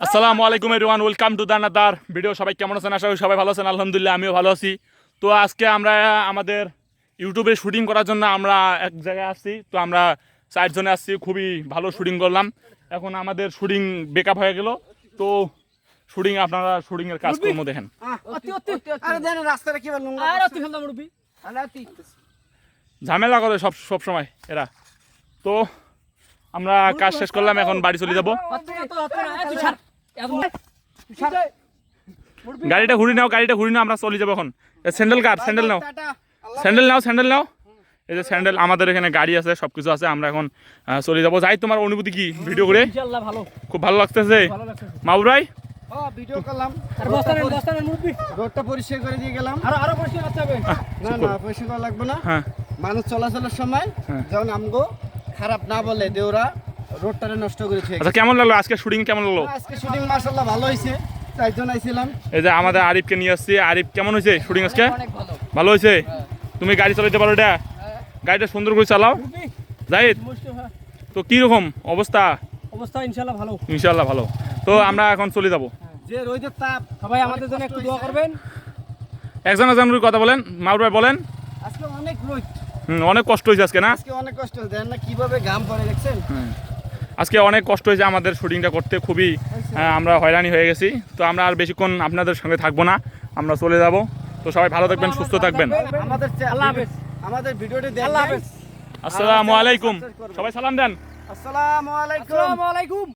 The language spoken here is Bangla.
আসসালামু আলাইকুম এভরিওয়ান ওয়েলকাম টু দানাদার ভিডিও সবাই কেমন আছেন আশা করি সবাই ভালো আছেন আলহামদুলিল্লাহ আমিও ভালো আছি তো আজকে আমরা আমাদের ইউটিউবে শুটিং করার জন্য আমরা এক জায়গায় আসছি তো আমরা চারজনে আসছি খুবই ভালো শুটিং করলাম এখন আমাদের শুটিং বেকআপ হয়ে গেল তো শুটিং আপনারা শুটিং এর কাজ কর্ম দেখেন অতি অতি আরে দেন রাস্তাটা কি বলুন আর অতি ফেললাম মুরব্বি আরে অতি ঝামেলা করে সব সব সময় এরা তো আমরা কাজ শেষ করলাম এখন বাড়ি চলে যাব গাড়িটা ঘুরি নাও গাড়িটা ঘুরি নাও আমরা চলে যাব এখন। স্যান্ডেল কার? স্যান্ডেল নাও। স্যান্ডেল নাও স্যান্ডেল নাও। এই যে স্যান্ডেল আমাদের এখানে গাড়ি আছে সব কিছু আছে আমরা এখন চলে যাব। যাই তোমার অনুভূতি কি ভিডিও করে? ভালো। খুব ভালো লাগতেছে? ভালো লাগছে মাউরাই ও ভিডিও করলাম। আর বস্তা নেন বস্তা নেন মুরব্বি? রোডটা পরিষ্কার করে দিয়ে গেলাম। আরও পরিষ্কার না না পরিষ্কার লাগবে না। হ্যাঁ। মানুষ চলাচলের সময় হ্যাঁ। যেমন আমগো খারাপ না বলে যে ওরা রোডটারে নষ্ট করে থুয়ে আচ্ছা কেমন লাগল? আজকে শুটিং কেমন লাগল? আজকে শুটিং মার্শাল্লাহ ভালো হয়েছে। চারজন আইছিলাম। এই যে আমাদের আরিফকে নিয়ে আসছি। আরিফ কেমন হয়েছে শুটিং আজকে? অনেক ভালো। ভালো হয়েছে? তুমি গাড়ি চালাতে পারো এটা? গাড়িটা সুন্দর করে চালাও। জাহিদ হ্যাঁ। তো কি রকম অবস্থা? অবস্থা ইনশাআল্লাহ ভালো। ইনশাল্লাহ ভালো। তো আমরা এখন চলে যাব। যে রোদের তাপ সবাই আমাদের জন্য একটু দোয়া করবেন। একজন একজন কথা বলেন। মাউর ভাই বলেন। আজকে অনেক রোদ। অনেক কষ্ট হয়েছে আজকে না? আজকে অনেক কষ্ট দেন না কীভাবে ঘাম পড়ে দেখছেন? আজকে অনেক কষ্ট হয়েছে আমাদের শুটিংটা করতে খুবই আমরা হয়রানি হয়ে গেছি। তো আমরা আর বেশিক্ষণ আপনাদের সঙ্গে থাকব না আমরা চলে যাব। তো সবাই ভালো থাকবেন সুস্থ থাকবেন। আমাদের ভিডিওটি আসসালামু আলাইকুম। সবাই সালাম দেন। আসসালামু আলাইকুম।